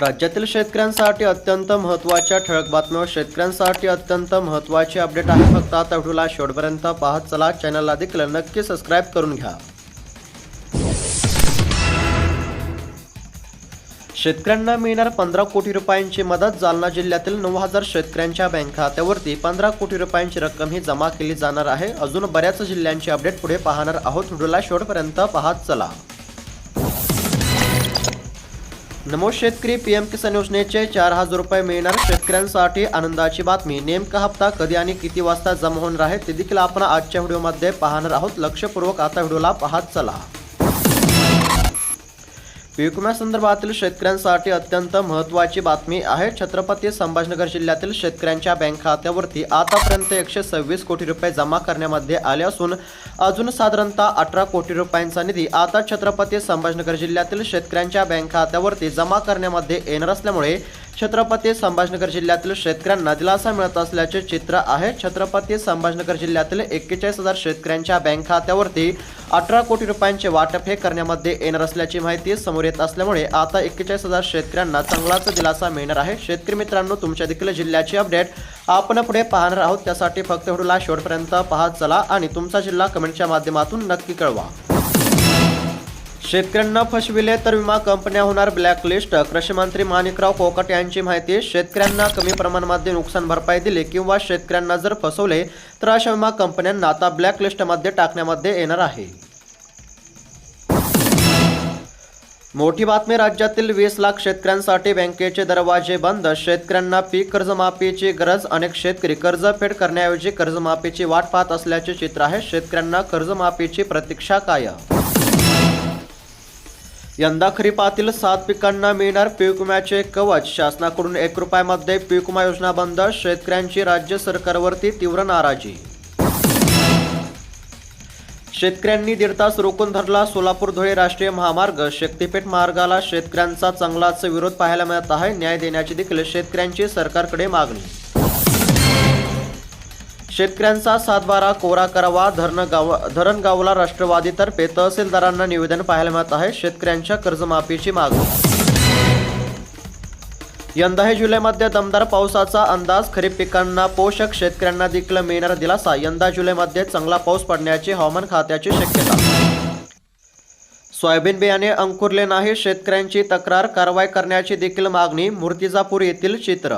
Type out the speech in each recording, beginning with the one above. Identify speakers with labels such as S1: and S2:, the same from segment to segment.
S1: राज्यातील शेतकऱ्यांसाठी अत्यंत महत्त्वाच्या ठळक बातम्या. शेतकऱ्यांसाठी अत्यंत महत्त्वाची अपडेट आहे फक्त आता व्हिडिओला शेवटपर्यंत पाहत चला. चॅनलला देखील नक्की सबस्क्राईब करून घ्या. शेतकऱ्यांना मिळणार पंधरा कोटी रुपयांची मदत. जालना जिल्ह्यातील नऊ हजार शेतकऱ्यांच्या बँक खात्यावरती पंधरा कोटी रुपयांची रक्कम ही जमा केली जाणार आहे. अजून बऱ्याच जिल्ह्यांची अपडेट पुढे पाहणार आहोत. व्हिडिओला शेवटपर्यंत पाहत चला. नमो शेतकरी पीएम किसान योजनेचे चार हजार रुपये मिळणार शेतकऱ्यांसाठी आनंदाची बातमी. नेमका हप्ता कधी आणि किती वाजता जमा होणार आहे ते देखील आपण आजच्या व्हिडिओमध्ये पाहणार आहोत. लक्षपूर्वक आता व्हिडिओला पाहत चला. पीक विम्यासंदर्भातील शेतकऱ्यांसाठी अत्यंत महत्त्वाची बातमी आहे. छत्रपती संभाजीनगर जिल्ह्यातील शेतकऱ्यांच्या बँक खात्यावरती आतापर्यंत एकशे सव्वीस कोटी रुपये जमा करण्यामध्ये आले असून अजून साधारणतः अठरा कोटी रुपयांचा निधी आता छत्रपती संभाजीनगर जिल्ह्यातील शेतकऱ्यांच्या बँक खात्यावरती जमा करण्यामध्ये येणार असल्यामुळे छत्रपती संभाजनगर जिल्ह्यातील शेतकऱ्यांना दिलासा मिळत असल्याचे चित्र आहे. छत्रपती संभाजनगर जिल्ह्यातील एक्केचाळीस हजार शेतकऱ्यांच्या बँक खात्यावरती अठरा कोटी रुपयांचे वाटप हे करण्यामध्ये येणार असल्याची माहिती समोर येत असल्यामुळे आता एक्केचाळीस हजार शेतकऱ्यांना चांगलाच दिलासा मिळणार आहे. शेतकरी मित्रांनो तुमच्या देखील जिल्ह्याची अपडेट आपण पुढे पाहणार आहोत. त्यासाठी फक्त व्हिडिओला शेवटपर्यंत पाहत चला आणि तुमचा जिल्हा कमेंटच्या माध्यमातून नक्की कळवा. शेतकऱ्यांना फसविले तर विमा कंपन्या होणार ब्लॅकलिस्ट. कृषी मंत्री माणिकराव कोकट यांची माहिती शेतकऱ्यांना कमी प्रमाणामध्ये नुकसान भरपाई दिली किंवा शेतकऱ्यांना जर फसवले तर अशा विमा कंपन्यांना आता ब्लॅकलिस्टमध्ये टाकण्यामध्ये येणार आहे. मोठी बातमी राज्यातील वीस लाख शेतकऱ्यांसाठी बँकेचे दरवाजे बंद. शेतकऱ्यांना पीक कर्जमाफीची गरज अनेक शेतकरी कर्जफेड करण्याऐवजी कर्जमाफीची वाट पाहत असल्याचे चित्र आहे. शेतकऱ्यांना कर्जमाफीची प्रतीक्षा काय यंदा खरीपातील सात पिकांना मिळणार पीक विम्याचे कवच. शासनाकडून एक रुपयामध्ये पीक विमा योजना बंद शेतकऱ्यांची राज्य सरकारवरती तीव्र नाराजी. शेतकऱ्यांनी दीड तास रोखून धरला सोलापूर धुळे राष्ट्रीय महामार्ग. शक्तीपीठ मार्गाला शेतकऱ्यांचा चांगलाच विरोध पाहायला मिळत आहे. न्याय देण्याची देखील शेतकऱ्यांची सरकारकडे मागणी. शेतकऱ्यांचा सातबारा कोरा करावा धरण गाव धरणगावला राष्ट्रवादीतर्फे तहसीलदारांना निवेदन पाहायला मिळत आहे. शेतकऱ्यांच्या कर्जमाफीची मागणी. यंदाही जुलैमध्ये दमदार पावसाचा अंदाज. खरीप पिकांना पोषक शेतकऱ्यांना देखील मिळणार दिलासा. यंदा जुलैमध्ये चांगला पाऊस पडण्याची हवामान खात्याची शक्यता. सोयाबीन बियाणे अंकुरले नाही शेतकऱ्यांची तक्रार कारवाई करण्याची देखील मागणी. मूर्तिजापूर येथील चित्र.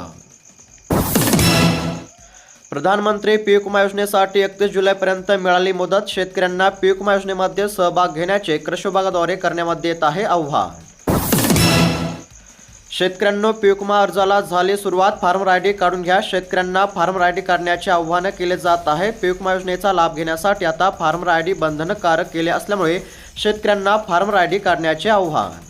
S1: प्रधानमंत्री पीक विमा योजनेसाठी एकतीस जुलैपर्यंत मिळाली मुदत. शेतकऱ्यांना पीक विमा योजनेमध्ये सहभाग घेण्याचे कृषी विभागाद्वारे करण्यामध्ये येत आहे आव्हान. शेतकऱ्यांनो पीक विमा अर्जाला झाली सुरुवात. फार्म आयडी काढून घ्या. शेतकऱ्यांना फार्म आयडी काढण्याचे आव्हान केले जात आहे. पीक विमा योजनेचा लाभ घेण्यासाठी आता फार्म आयडी बंधनकारक केले असल्यामुळे शेतकऱ्यांना फार्म आयडी काढण्याचे आव्हान.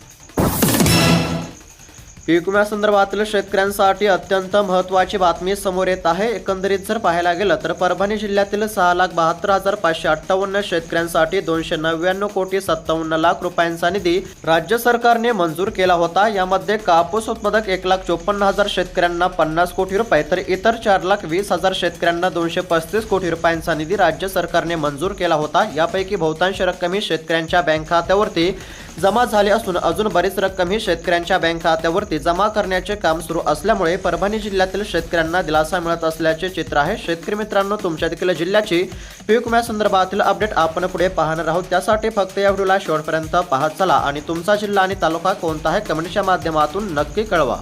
S1: विम्यासंदर्भातील शेतकऱ्यांसाठी अत्यंत महत्त्वाची बातमी समोर येत आहे. एकंदरीत जर पाहायला गेलं तर परभणी जिल्ह्यातील सहा लाख बहात्तर हजार पाचशे अठ्ठावन्न शेतकऱ्यांसाठी दोनशे नव्याण्णव कोटी सत्तावन्न लाख रुपयांचा निधी राज्य सरकारने मंजूर केला होता. यामध्ये कापूस उत्पादक एक लाख चोपन्न हजार शेतकऱ्यांना पन्नास कोटी रुपये तर इतर चार लाख वीस हजार शेतकऱ्यांना दोनशे पस्तीस कोटी रुपयांचा निधी राज्य सरकारने मंजूर केला होता. यापैकी बहुतांश रक्कम ही शेतकऱ्यांच्या बँक खात्यावरती जमा झाले असून अजून बरीच रक्कम ही शेतकऱ्यांच्या बँक खात्यावरती जमा करण्याचे काम सुरू असल्यामुळे परभणी जिल्ह्यातील शेतकऱ्यांना दिलासा मिळत असल्याचे चित्र आहे. शेतकरी मित्रांनो तुमच्या देखील जिल्ह्याची पीक विम्यासंदर्भातील अपडेट आपण पुढे पाहणार आहोत. त्यासाठी फक्त या व्हिडिओला शेवटपर्यंत पाहत चला आणि तुमचा जिल्हा आणि तालुका कोणता आहे कमेंटच्या माध्यमातून नक्की कळवा.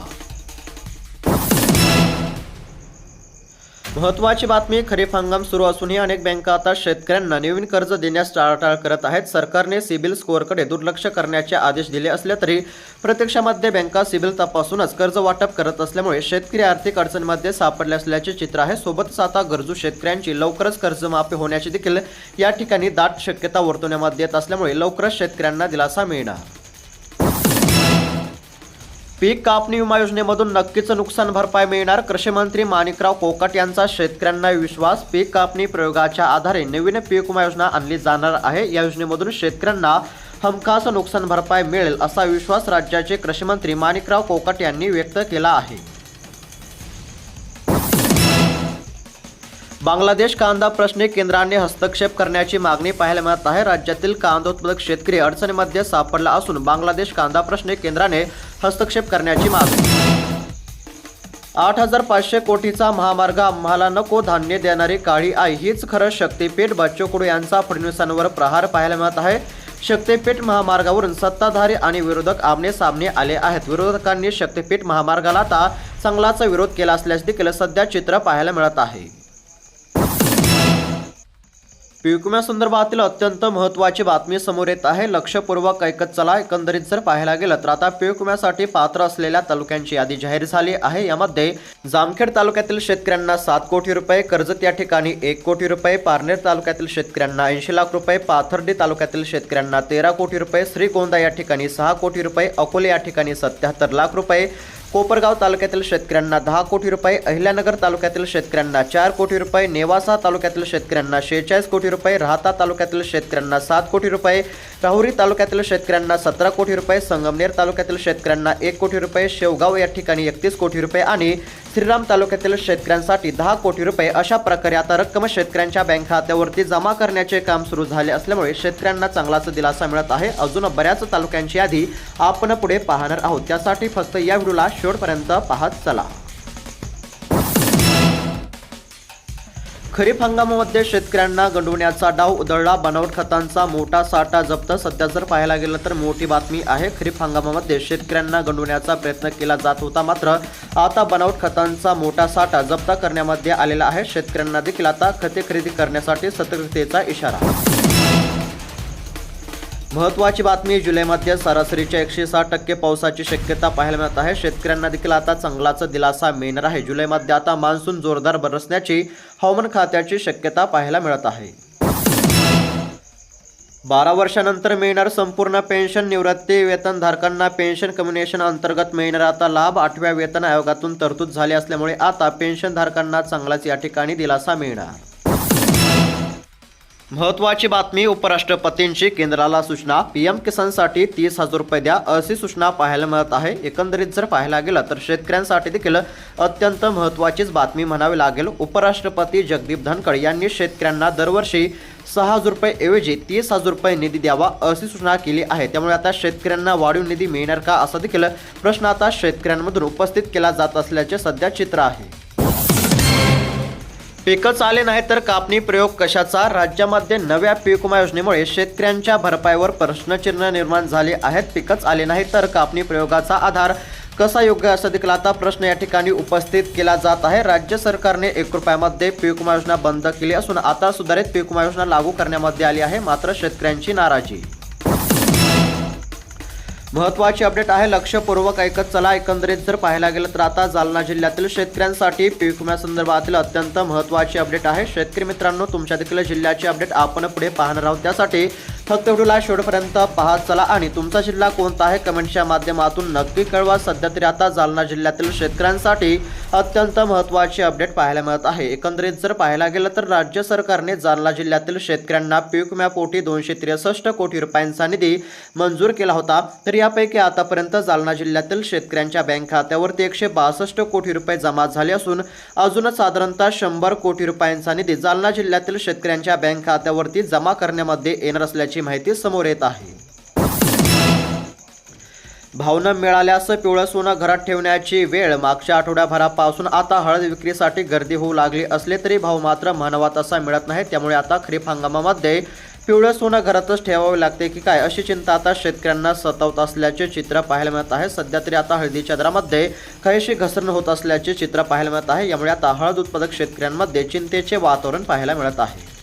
S1: महत्त्वाची बातमी खरीप हंगाम सुरू असूनही अनेक बँका आता शेतकऱ्यांना नवीन कर्ज देण्यास टाळाटाळ करत आहेत. सरकारने सिबिल स्कोअरकडे दुर्लक्ष करण्याचे आदेश दिले असले तरी प्रत्यक्षामध्ये बँका सिबिल तपासूनच कर्ज वाटप करत असल्यामुळे शेतकरी आर्थिक अडचणीमध्ये सापडले असल्याचे चित्र आहे. सोबतच आता गरजू शेतकऱ्यांची लवकरच कर्जमाफी होण्याची देखील या ठिकाणी दाट शक्यता वर्तवण्यामध्ये येत असल्यामुळे लवकरच शेतकऱ्यांना दिलासा मिळणार. पीक कापणी विमा योजनेमधून नक्कीच नुकसान भरपाई मिळणार. कृषी मंत्री माणिकराव कोकट यांचा शेतकऱ्यांना विश्वास. पीक कापणी प्रयोगाच्या आधारे नवीन पीक विमा योजना आणली जाणार आहे. या योजनेमधून शेतकऱ्यांना हमखास नुकसान भरपाई मिळेल असा विश्वास राज्याचे कृषी मंत्री माणिकराव कोकट यांनी व्यक्त केला आहे. बांगलादेश कांदा प्रश्नी केंद्राने हस्तक्षेप करण्याची मागणी पाहायला मिळत आहे. राज्यातील कांदा उत्पादक शेतकरी अडचणीमध्ये सापडला असून बांगलादेश कांदा प्रश्नी केंद्राने हस्तक्षेप करण्याची मागणी. आठ हजार पाचशे कोटीचा महामार्ग आम्हाला नको धान्य देणारी काळी आई हीच खरं शक्तीपीठ. बच्चू कडू यांचा फडणवीसांवर प्रहार पाहायला मिळत आहे. शक्तीपीठ महामार्गावरून सत्ताधारी आणि विरोधक आमने सामने आले आहेत. विरोधकांनी शक्तीपीठ महामार्गाला आता चांगलाच विरोध केला असल्यास देखील सध्या चित्र पाहायला मिळत आहे. संदर्भातील अत्यंत महत्त्वाची बातमी समोर येत आहे. लक्षपूर्वक ऐकत चला. एकंदरीत जर पाहायला गेलं तर आता पिकुम्यासाठी पात्र असलेल्या तालुक्यांची यादी जाहीर झाली आहे. यामध्ये जामखेड तालुक्यातील शेतकऱ्यांना सात कोटी रुपये कर्जत या ठिकाणी एक कोटी रुपये पारनेर तालुक्यातील शेतकऱ्यांना ऐंशी लाख रुपये पाथर्डी तालुक्यातील शेतकऱ्यांना तेरा कोटी रुपये श्रीगोंदा या ठिकाणी सहा कोटी रुपये अकोले या ठिकाणी सत्याहत्तर लाख रुपये कोपरगाव तालुक्यातील शेतकऱ्यांना दहा कोटी रुपये अहिल्यानगर तालुक्यातील शेतकऱ्यांना चार कोटी रुपये नेवासा तालुक्यातील शेतकऱ्यांना शेहेचाळीस कोटी रुपये राहता तालुक्यातील शेतकऱ्यांना सात कोटी रुपये राहुरी तालुक्यातील शेतकऱ्यांना सतरा कोटी रुपये संगमनेर तालुक्यातील शेतकऱ्यांना एक कोटी रुपये शेवगाव या ठिकाणी एकतीस कोटी रुपये आणि श्रीराम तालुक्यातील शेतकऱ्यांसाठी दहा कोटी रुपये अशा प्रकारे आता रक्कम शेतकऱ्यांच्या बँक खात्यावरती जमा करण्याचे काम सुरू झाले असल्यामुळे शेतकऱ्यांना चांगलाच दिलासा मिळत आहे. अजून बऱ्याच तालुक्यांची यादी आपण पुढे पाहणार आहोत. त्यासाठी फक्त या व्हिडिओला शेवटपर्यंत पाहत चला. खरीप हंगामामध्ये शेतकऱ्यांना गंडवण्याचा डाव उधळला. बनावट खतांचा मोठा साठा जप्त. सध्या जर पाहायला गेलं तर मोठी बातमी आहे खरीप हंगामामध्ये शेतकऱ्यांना गंडवण्याचा प्रयत्न केला जात होता. मात्र आता बनावट खतांचा मोठा साठा जप्त करण्यामध्ये आलेला आहे. शेतकऱ्यांना देखील आता खते खरेदी करण्यासाठी सतर्कतेचा इशारा. महत्वाची बातमी जुलैमध्ये सरासरीच्या एकशे सहा टक्के पावसाची शक्यता पाहायला मिळत आहे. शेतकऱ्यांना देखील आता चांगलाच दिलासा मिळणार आहे. जुलैमध्ये आता मान्सून जोरदार बरसण्याची हवामान खात्याची शक्यता पाहायला मिळत आहे. बारा वर्षानंतर मिळणार संपूर्ण पेन्शन निवृत्ती वेतनधारकांना पेन्शन कम्युनिकेशन अंतर्गत मिळणार आता लाभ. आठव्या वेतन आयोगातून तरतूद झाली असल्यामुळे आता पेन्शनधारकांना चांगलाच या ठिकाणी दिलासा मिळणार. महत्वाची बातमी उपराष्ट्रपतींची केंद्राला सूचना. पीएम किसानसाठी तीस हजार रुपये द्या अशी सूचना पाहायला मिळत आहे. एकंदरीत जर पाहायला गेलं तर शेतकऱ्यांसाठी देखील अत्यंत महत्त्वाचीच बातमी म्हणावी लागेल. उपराष्ट्रपती जगदीप धनखड यांनी शेतकऱ्यांना दरवर्षी सहा हजार रुपये ऐवजी तीस हजार रुपये निधी द्यावा अशी सूचना केली आहे. त्यामुळे आता शेतकऱ्यांना वाढीव निधी मिळणार का असा देखील प्रश्न आता शेतकऱ्यांमधून उपस्थित केला जात असल्याचे सध्या चित्र आहे. पिकच आले नाही तर कापणी प्रयोग कशाचा? राज्यामध्ये नव्या पीक विमा योजनेमुळे शेतकऱ्यांच्या भरपाईवर प्रश्नचिन्ह निर्माण झाले आहेत. पिकच आले नाही तर कापणी प्रयोगाचा आधार कसा योग्य असा देखील आता प्रश्न या ठिकाणी उपस्थित केला जात आहे. राज्य सरकारने एक रुपयामध्ये पीक विमा योजना बंद केली असून आता सुधारित पीक विमा योजना लागू करण्यामध्ये आली आहे. मात्र शेतकऱ्यांची नाराजी महत्वाची अपडेट आहे लक्षपूर्वक ऐकत चला. एकंदरीत जर पाहायला गेलं तर आता जालना जिल्ह्यातील शेतकऱ्यांसाठी पीक विम्यासंदर्भातील अत्यंत महत्वाची अपडेट आहे. शेतकरी मित्रांनो तुमच्या देखील जिल्ह्याची अपडेट आपण पुढे पाहणार आहोत. त्यासाठी फक्त व्हिडिओला शेवटपर्यंत पाहत चला आणि तुमचा जिल्हा कोणता आहे कमेंटच्या माध्यमातून नक्की कळवा. सध्या तरी आता जालना जिल्ह्यातील शेतकऱ्यांसाठी अत्यंत महत्वाची अपडेट पाहायला मिळत आहे. एकंदरीत जर पाहायला गेलं तर राज्य सरकारने जालना जिल्ह्यातील शेतकऱ्यांना पीक विम्यापोटी दोनशे त्रेसष्ट कोटी रुपयांचा निधी मंजूर केला होता. तर यापैकी आतापर्यंत जालना जिल्ह्यातील शेतकऱ्यांच्या बँक खात्यावरती एकशे बासष्ट कोटी रुपये जमा झाले असून अजूनच साधारणतः शंभर कोटी रुपयांचा निधी जालना जिल्ह्यातील शेतकऱ्यांच्या बँक खात्यावरती जमा करण्यामध्ये येणार असल्याची माहिती समोर येत आहे. भाव मिळाल्यास पिवळं सोनं घरात ठेवण्याची वेळ मागच्या आठवड्याभरापासून आता हळद विक्रीसाठी गर्दी होऊ लागली असले तरी भाव मात्र म्हणावा तसा मिळत नाही. त्यामुळे आता खरीप हंगामामध्ये पिवळं सोनं घरातच ठेवावे लागते की काय अशी चिंता आता शेतकऱ्यांना सतावत असल्याचे चित्र पाहायला मिळत आहे. सध्या तरी आता हळदीच्या दरामध्ये काहीशी घसरण होत असल्याचे चित्र पाहायला मिळत आहे. यामुळे आता हळद उत्पादक शेतकऱ्यांमध्ये चिंतेचे वातावरण पाहायला मिळत आहे.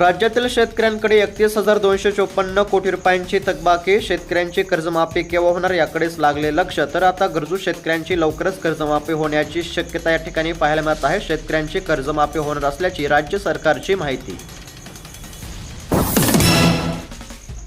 S1: राज्यातील शेतकऱ्यांकडे एकतीस हजार दोनशे चोपन्न कोटी रुपयांची थकबाकी शेतकऱ्यांची कर्जमाफी केव्हा होणार याकडेच लागले लक्ष. तर आता गरजू शेतकऱ्यांची लवकरच कर्जमाफी होण्याची शक्यता या ठिकाणी पाहायला मिळत आहे. शेतकऱ्यांची कर्जमाफी होणार असल्याची राज्य सरकारची माहिती.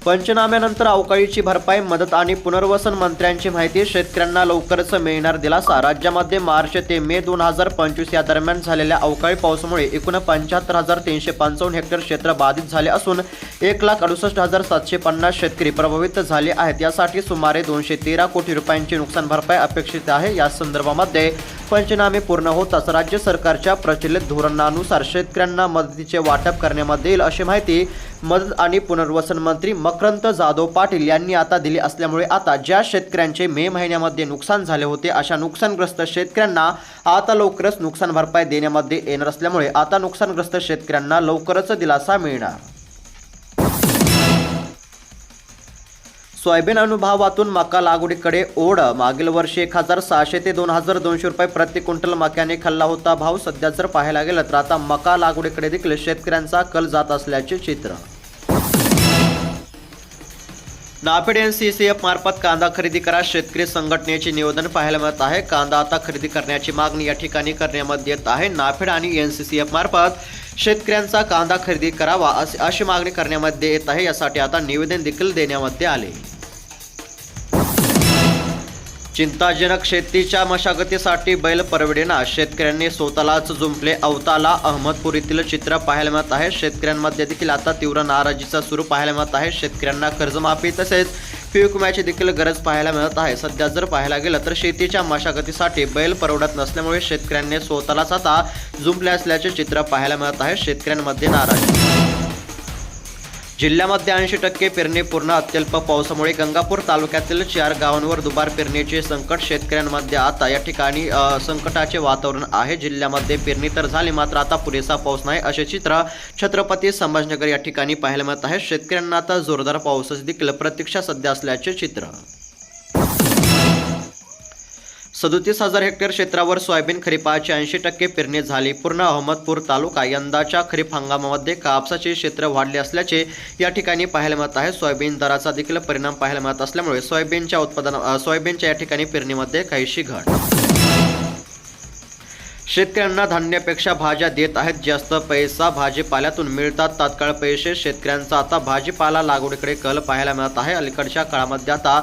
S1: पंचनाम्यानंतर अवकाळीची भरपाई मदत आणि पुनर्वसन मंत्र्यांची माहिती शेतकऱ्यांना लवकरच मिळणार दिलासा. राज्यामध्ये मार्च ते मे दोन हजार पंचवीस या दरम्यान झालेल्या अवकाळी पावसामुळे एकूण पंच्याहत्तर हजार तीनशे पंचावन्न हेक्टर क्षेत्र बाधित झाले असून एक लाख अडुसष्ट हजार सातशे पन्नास शेतकरी प्रभावित झाले आहेत. यासाठी सुमारे दोनशे तेरा कोटी रुपयांची नुकसान भरपाई अपेक्षित आहे. या संदर्भामध्ये पंचनामे पूर्ण होताच राज्य सरकारच्या प्रचलित धोरणानुसार शेतकऱ्यांना मदतीचे वाटप करण्यामध्ये येईल अशी माहिती मदत आणि पुनर्वसन मंत्री मकरंद जाधव पाटील यांनी आता दिली असल्यामुळे आता ज्या शेतकऱ्यांचे मे महिन्यामध्ये नुकसान झाले होते अशा नुकसानग्रस्त शेतकऱ्यांना आता लवकरच नुकसान भरपाई देण्यामध्ये येणार असल्यामुळे आता नुकसानग्रस्त शेतकऱ्यांना लवकरच दिलासा मिळणार. सोयाबीन अनुभावातून मका लागवडीकडे ओढ. मागील वर्षी एक हजार सहाशे ते दोन हजार दोनशे रुपये प्रति क्विंटल मक्याने खाल्ला होता भाव. सध्या जर पाहायला गेलं तर आता मका लागवडीकडे देखील शेतकऱ्यांचा कल जात असल्याचे चित्र. NAFED N C C F मार्फत कांदा खरेदी करा. शेतकरी संघटनेचे निवेदन पाहायला मिळत आहे. कांदा आता खरेदी करण्याची मागणी या ठिकाणी करण्यामध्ये येत आहे. नाफेड आणि एन सी सी एफ मार्फत शेतकऱ्यांचा कांदा खरेदी करावा अशी अशी मागणी करण्यामध्ये येत आहे. यासाठी आता निवेदन देखील देण्यामध्ये आले. चिंताजनक शेतीच्या मशागतीसाठी बैल परवडेना शेतकऱ्यांनी स्वतःलाच जुंपले अवताला. अहमदपूर येथील चित्र पाहायला मिळत आहे. शेतकऱ्यांमध्ये देखील आता तीव्र नाराजीचा सुरू पाहायला मिळत आहे. शेतकऱ्यांना कर्जमाफी तसेच पीक विम्याची देखील गरज पाहायला मिळत आहे. सध्या जर पाहायला गेलं तर शेतीच्या मशागतीसाठी बैल परवडत नसल्यामुळे शेतकऱ्यांनी स्वतःलाच आता जुंपले असल्याचे चित्र पाहायला मिळत आहे. शेतकऱ्यांमध्ये नाराजी. जिल्ह्यामध्ये ऐंशी टक्के पेरणी पूर्ण अत्यल्प पावसामुळे गंगापूर तालुक्यातील चार गावांवर दुबार पेरणीचे संकट शेतकऱ्यांमध्ये आता या ठिकाणी संकटाचे वातावरण आहे. जिल्ह्यामध्ये पेरणी तर झाली मात्र आता पुरेसा पाऊस नाही असे चित्र छत्रपती संभाजनगर या ठिकाणी पाहायला मिळत आहे. शेतकऱ्यांना आता जोरदार पावसाची देखील प्रतीक्षा सध्या असल्याचे चित्र. सदोतीस हजार हेक्टर क्षेत्रावर सोयाबीन खरीपाचे ऐंशी टक्के पेरणी झाली. पूर्ण अहमदपूर तालुका यंदाच्या खरीप हंगामामध्ये कापसाचे क्षेत्र वाढले असल्याचे या ठिकाणी पाहायला मिळत आहे. सोयाबीन दराचा देखील परिणाम पाहायला मिळत असल्यामुळे सोयाबीनच्या उत्पादन सोयाबीनच्या या ठिकाणी पेरणीमध्ये काहीशी घट. शेतकऱ्यांना धान्यापेक्षा भाज्या देत आहेत. जास्त पैसा भाजीपाल्यातून मिळतात. तात्काळ पैसे. शेतकऱ्यांचा आता भाजीपाला लागवडीकडे कल पाहायला मिळत आहे. अलीकडच्या काळामध्ये आता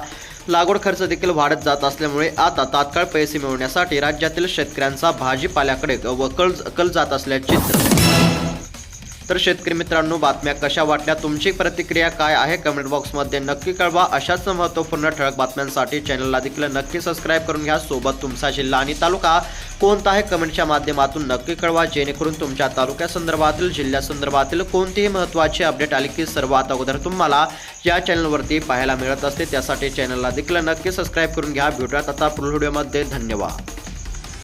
S1: लागवड खर्च देखील वाढत जात असल्यामुळे आता तात्काळ पैसे मिळवण्यासाठी राज्यातील शेतकऱ्यांचा भाजीपाल्याकडे व कल कल जात असल्याचे चित्र. तर शेतकरी मित्रांनो बातम्या कशा वाटल्या? तुमची प्रतिक्रिया काय आहे? कमेंट बॉक्समध्ये नक्की कळवा. अशाच महत्त्वपूर्ण ठळक बातम्यांसाठी चॅनलला देखील नक्की सबस्क्राईब करून घ्या. सोबत तुमचा जिल्हा आणि तालुका कोणता आहे कमेंटच्या माध्यमातून नक्की कळवा. जेणेकरून तुमच्या तालुक्यासंदर्भातील जिल्ह्यासंदर्भातील कोणतीही महत्त्वाची अपडेट आली की सर्वात अगोदर तुम्हाला या चॅनलवरती पाहायला मिळत असते. त्यासाठी चॅनलला देखील नक्की सबस्क्राईब करून घ्या. भेटूयात आता पुढील व्हिडिओमध्ये. धन्यवाद.